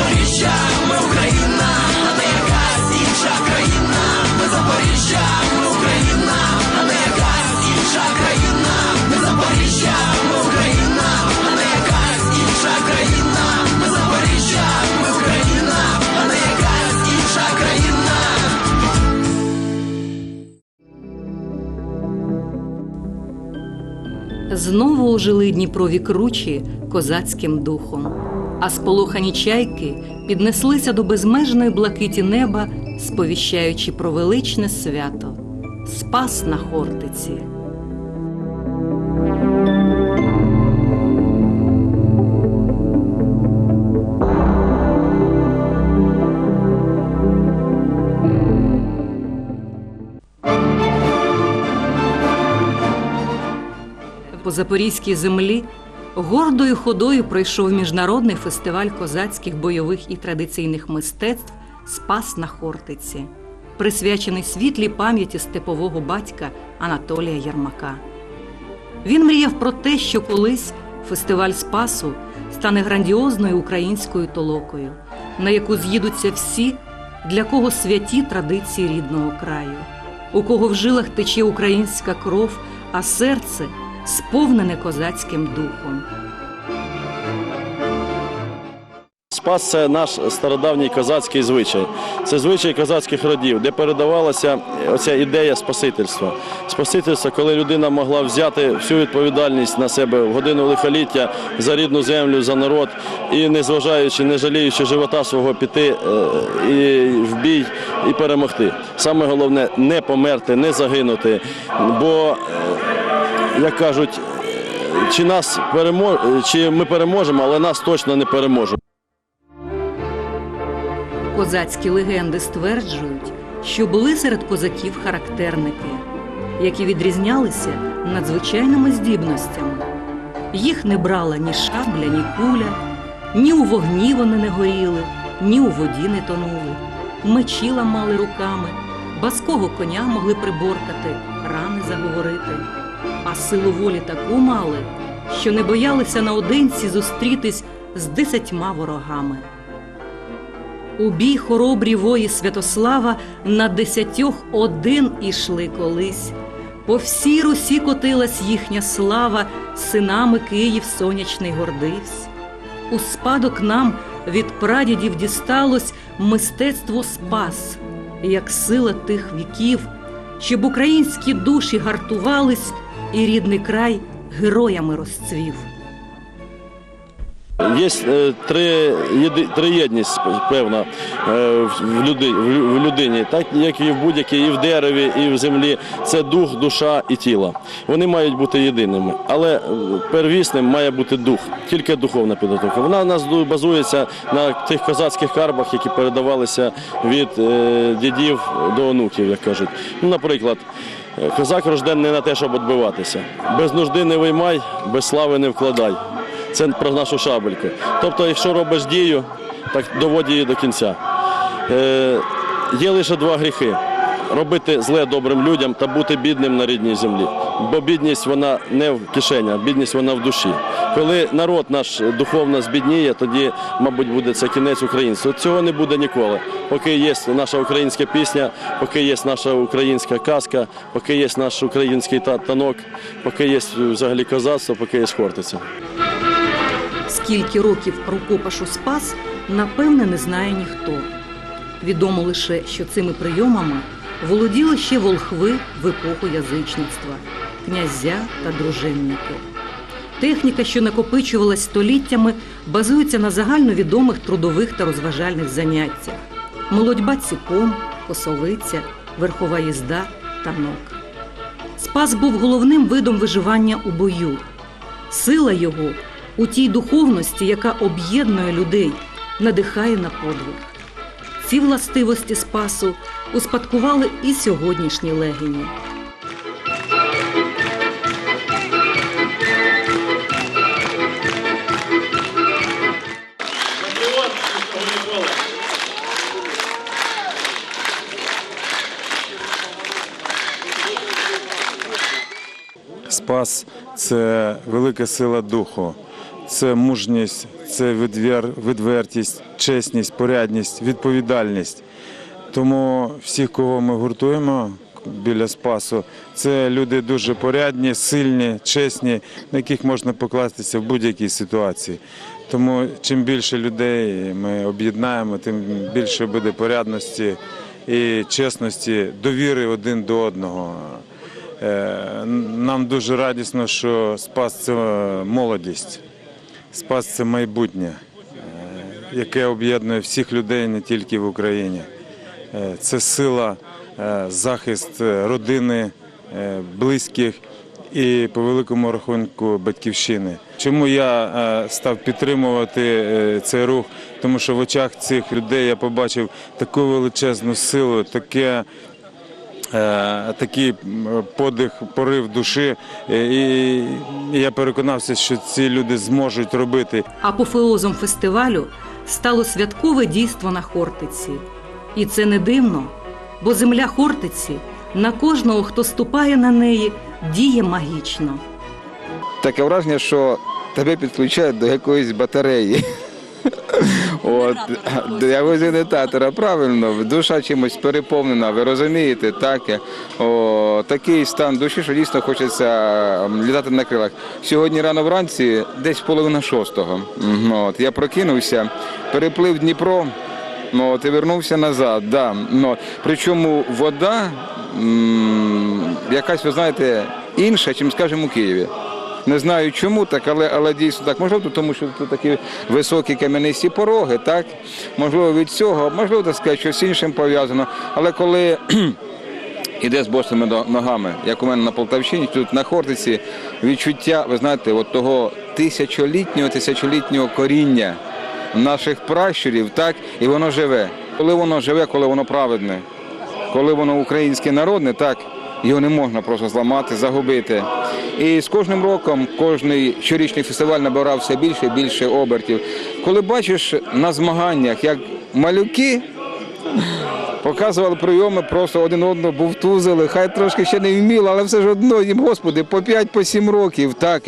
Запоріжжя, ми Україна, а не якась інша країна. Ми Запоріжжя, ми Україна, а не якась інша країна. Ми Запоріжжя, ми Україна, а не якась інша країна. Ми Запоріжжя, ми Україна, а не якась інша країна. Знову ожили Дніпрові кручі козацьким духом, а сполохані чайки піднеслися до безмежної блакиті неба, сповіщаючи про величне свято Спас на Хортиці. По запорізькій землі гордою ходою пройшов міжнародний фестиваль козацьких бойових і традиційних мистецтв Спас на Хортиці, присвячений світлій пам'яті степового батька Анатолія Єрмака. Він мріяв про те, що колись фестиваль Спасу стане грандіозною українською толокою, на яку з'їдуться всі, для кого святі традиції рідного краю, у кого в жилах тече українська кров, а серце сповнене козацьким духом. Спас це наш стародавній козацький звичай. Це звичай козацьких родів, де передавалася оця ідея спасительства. Спасительство, коли людина могла взяти всю відповідальність на себе в годину лихоліття за рідну землю, за народ, і не зважаючи, не жаліючи живота свого піти е, і в бій і перемогти. Саме головне не померти, не загинути. Бо, е, як кажуть, е, чи нас перемо... чи ми переможемо, але нас точно не переможуть. Козацькі легенди стверджують, що були серед козаків характерники, які відрізнялися надзвичайними здібностями. Їх не брала ні шабля, ні куля, ні у вогні вони не горіли, ні у воді не тонули, мечі ламали руками, баского коня могли приборкати, рани заговорити, а силу волі таку мали, що не боялися наодинці зустрітись з десятьма ворогами. У бій хоробрі вої Святослава на десятьох один ішли колись. По всій Русі котилась їхня слава, синами Київ сонячний гордивсь. У спадок нам від прадідів дісталось мистецтво спас, як сила тих віків, щоб українські душі гартувались, і рідний край героями розцвів. Є е, три, єди- триєдність певна е, в, люди, в людині, так як і в будь-якій, і в дереві, і в землі. Це дух, душа і тіло. Вони мають бути єдиними. Але е, первісним має бути дух, тільки духовна підготовка. Вона у нас базується на тих козацьких карбах, які передавалися від дідів до онуків, як кажуть. Ну, наприклад. Козак рожден не на те, щоб відбиватися. Без нужди не виймай, без слави не вкладай. Це про нашу шабельку. Тобто, якщо робиш дію, так доводь її до кінця. Е, є лише два гріхи: робити зле добрим людям та бути бідним на рідній землі. Бо бідність вона не в кишені, бідність вона в душі. Коли народ наш духовно збідніє, тоді, мабуть, буде це кінець українства. Цього не буде ніколи. Поки є наша українська пісня, поки є наша українська казка, поки є наш український та- танок, поки є взагалі козацтво, поки є хортиця. Скільки років рукопашу спас, напевне, не знає ніхто. Відомо лише, що цими прийомами володіли ще волхви в епоху язичництва, князя та дружинники. Техніка, що накопичувалась століттями, базується на загальновідомих трудових та розважальних заняттях: молодьба ціпом, косовиця, верхова їзда, танок. Спас був головним видом виживання у бою. Сила його у тій духовності, яка об'єднує людей, надихає на подвиг. Ці властивості Спасу успадкували і сьогоднішні легені. Спас це велика сила духу, це мужність, це відвертість, чесність, порядність, відповідальність. Тому всіх, кого ми гуртуємо біля Спасу, це люди дуже порядні, сильні, чесні, на яких можна покластися в будь-якій ситуації. Тому чим більше людей ми об'єднаємо, тим більше буде порядності і чесності, довіри один до одного. Е, Нам дуже радісно, що Спас це молодість, Спас це майбутнє, е, яке об'єднує всіх людей не тільки в Україні. Е, Це сила, е, захист е, родини, е, близьких і по великому рахунку батьківщини. Чому я е, став підтримувати е, цей рух? Тому що в очах цих людей я побачив таку величезну силу, таке. Е, Такий подих, порив душі, Е, і я переконався, що ці люди зможуть робити Апофеозом фестивалю стало святкове дійство на Хортиці. І це не дивно, бо земля Хортиці на кожного, хто ступає на неї, діє магічно. Таке враження, що тебе підключають до якоїсь батареї. От, до якогось генератора, правильно, душа чимось переповнена, ви розумієте, так? О, такий стан душі, що дійсно хочеться літати на крилах. Сьогодні рано вранці, десь половина шостого. От, я прокинувся, переплив Дніпро, ну, от, і вернувся назад. Да. Ну, причому вода м, якась, ви знаєте, інша, чим, скажімо, у Києві. Не знаю чому так, але, але дійсно так. Можливо, тому що тут такі високі кам'янисті пороги, так? Можливо, від цього, можливо, так сказати, щось іншим пов'язано. Але коли іде з босими ногами, як у мене на Полтавщині, тут на Хортиці, відчуття, ви знаєте, от того тисячолітнього, тисячолітнього коріння наших пращурів, так, і воно живе. Коли воно живе, коли воно праведне, коли воно українське народне, так, його не можна просто зламати, загубити. І з кожним роком кожний щорічний фестиваль набирав все більше і більше обертів. Коли бачиш на змаганнях, як малюки показували прийоми, просто один одного бовтузили, хай трошки ще не вміли, але все ж одно їм, господи, по 5 по 7 років. Так.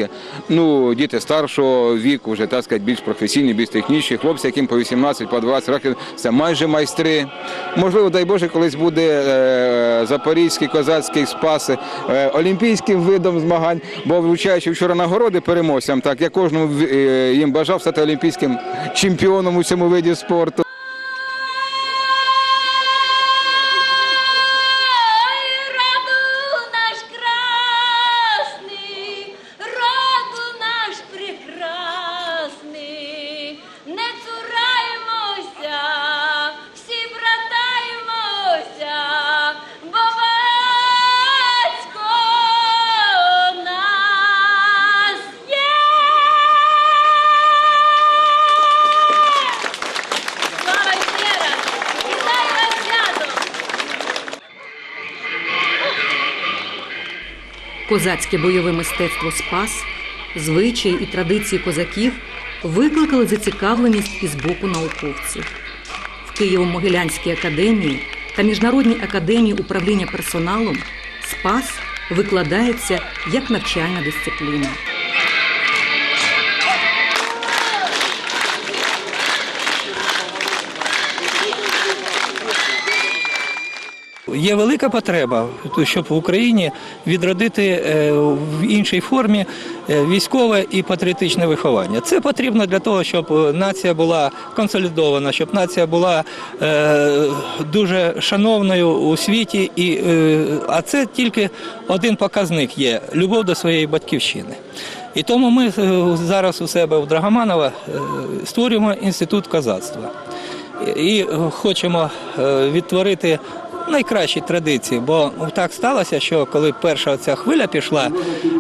Ну, діти старшого віку, вже так сказати, більш професійні, більш технічні, хлопці, яким по 18, по 20 років, це майже майстри. Можливо, дай Боже, колись буде е, запорізький козацький спас е, олімпійським видом змагань, бо вручаючи вчора нагороди переможцям, так я кожному е, їм бажав стати олімпійським чемпіоном у цьому виді спорту. Козацьке бойове мистецтво Спас, звичаї і традиції козаків викликали зацікавленість із боку науковців. В Києво-Могилянській академії та Міжнародній академії управління персоналом Спас викладається як навчальна дисципліна. Є велика потреба, щоб в Україні відродити е, в іншій формі е, військове і патріотичне виховання. Це потрібно для того, щоб е, нація була консолідована, щоб нація була дуже шановною у світі, а це тільки один показник є любов до своєї батьківщини. І тому ми зараз у себе в Драгоманова створюємо інститут козацтва і хочемо відтворити найкращі традиції, бо так сталося, що коли перша ця хвиля пішла,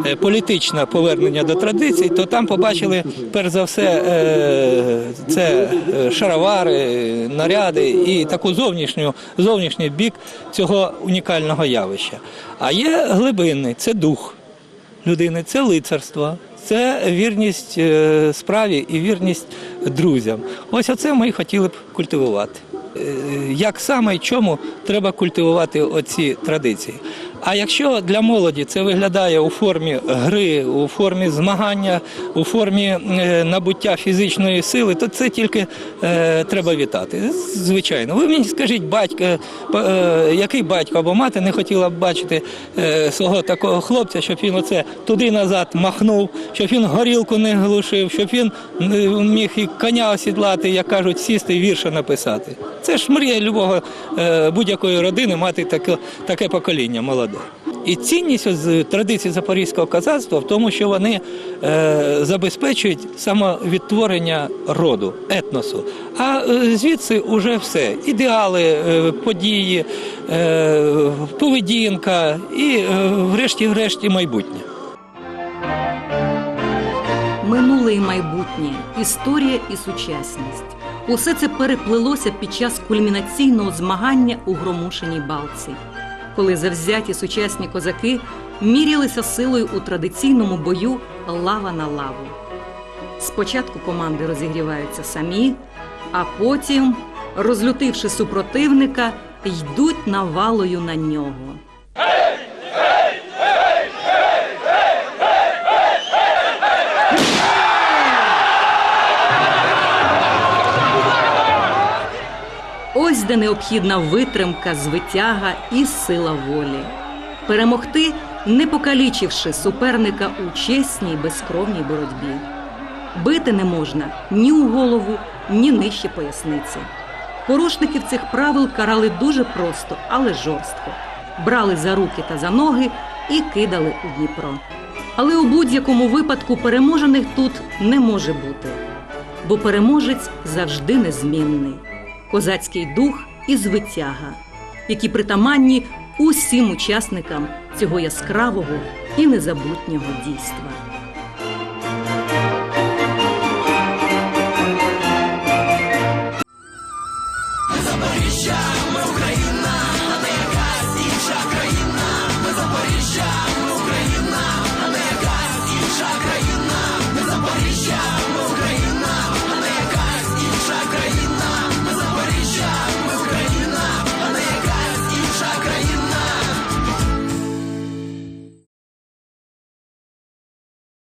е, політичне повернення до традицій, то там побачили перш за все е, це е, шаровари, наряди і таку зовнішню, зовнішній бік цього унікального явища. А є глибинний це дух людини, це лицарство, це вірність справі і вірність друзям. Ось оце ми хотіли б культивувати. Е, Як саме і чому треба культивувати оці традиції? А якщо для молоді це виглядає у формі гри, у формі змагання, у формі е, набуття фізичної сили, то це тільки е, треба вітати. Звичайно, ви мені скажіть, батько, е, який батько або мати не хотіла б бачити свого такого хлопця, щоб він оце туди назад махнув, щоб він горілку не глушив, щоб він міг і коня осідлати, як кажуть, сісти і вірша написати. Це ж мрія любого будь-якої родини мати таке, таке покоління молоде. І цінність з традицій запорізького козацтва в тому, що вони е, забезпечують самовідтворення роду, етносу. А е, звідси вже все: ідеали, е, події, е, поведінка і, е, врешті-решті, майбутнє. Минуле і майбутнє, історія і сучасність. Усе це переплилося під час кульмінаційного змагання у Громушиній Балці, коли завзяті сучасні козаки мірялися силою у традиційному бою лава на лаву. Спочатку команди розігріваються самі, а потім, розлютивши супротивника, йдуть навалою на нього. Ось де необхідна витримка, звитяга і сила волі. Перемогти, не покалічивши суперника у чесній безкровній боротьбі. Бити не можна ні у голову, ні нижче поясниці. Порушників цих правил карали дуже просто, але жорстко. Брали за руки та за ноги і кидали у Дніпро. Але у будь-якому випадку переможених тут не може бути, бо переможець завжди незмінний козацький дух і звитяга, які притаманні усім учасникам цього яскравого і незабутнього дійства. Запоріжжя,